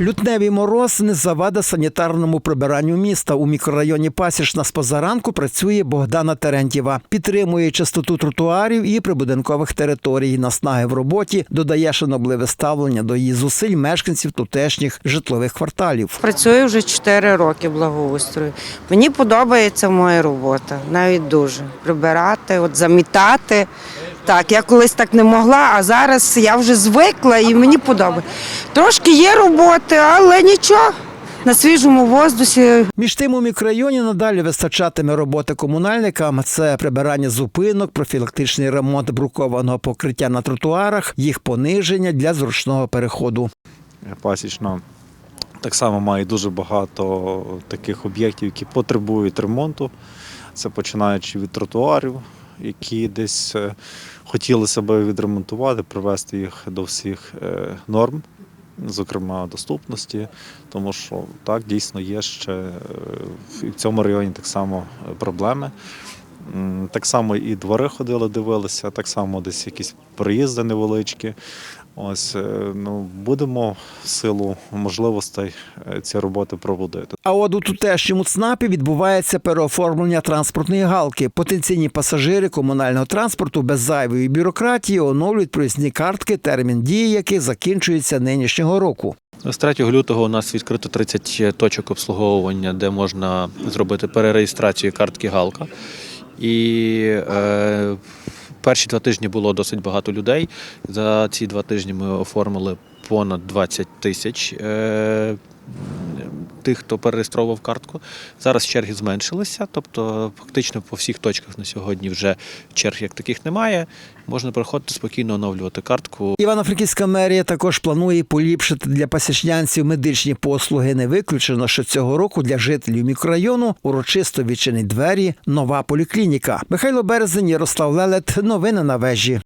Лютневий мороз не завада санітарному прибиранню міста. У мікрорайоні Пасічна з позаранку працює Богдана Терентєва. Підтримує чистоту тротуарів і прибудинкових територій. Наснаги в роботі додає шанобливе ставлення до її зусиль мешканців тутешніх житлових кварталів. Працюю вже 4 роки благоустрою. Мені подобається моя робота, навіть дуже. Прибирати, от замітати. Так, я колись так не могла, а зараз я вже звикла і мені подобається. Трошки є роботи, але нічого. На свіжому воздусі Між тим у мікрорайоні надалі вистачатиме роботи комунальникам. Це прибирання зупинок, профілактичний ремонт брукованого покриття на тротуарах, їх пониження для зручного переходу. пасічна так само має дуже багато таких об'єктів, які потребують ремонту. Це починаючи від тротуарів, які десь е, хотіли себе відремонтувати, привести їх до всіх е, норм, зокрема доступності, тому що так дійсно є ще е, в цьому районі так само проблеми. Так само і двори ходили, дивилися, так само десь якісь приїзди невеличкі. Ось е, ну будемо силу можливостей е, ці роботи проводити. А от у тутешньому ЦНАПі відбувається переоформлення транспортної галки. Потенційні пасажири комунального транспорту без зайвої бюрократії оновлюють проїзні картки, термін дії яких закінчується нинішнього року. З 3 лютого у нас відкрито 30 точок обслуговування, де можна зробити перереєстрацію картки Галка. І е, перші два тижні було досить багато людей. За ці два тижні ми оформили понад 20 тисяч е, тих, хто перереєстрував картку. Зараз черги зменшилися, тобто фактично по всіх точках на сьогодні вже черг як таких немає. Можна приходити спокійно оновлювати картку. Івано-Франківська мерія також планує поліпшити для пасічнянців медичні послуги. Не виключено, що цього року для жителів мікрорайону урочисто відчинить двері нова поліклініка. Михайло Березень, Ярослав Лелет. Новини на вежі.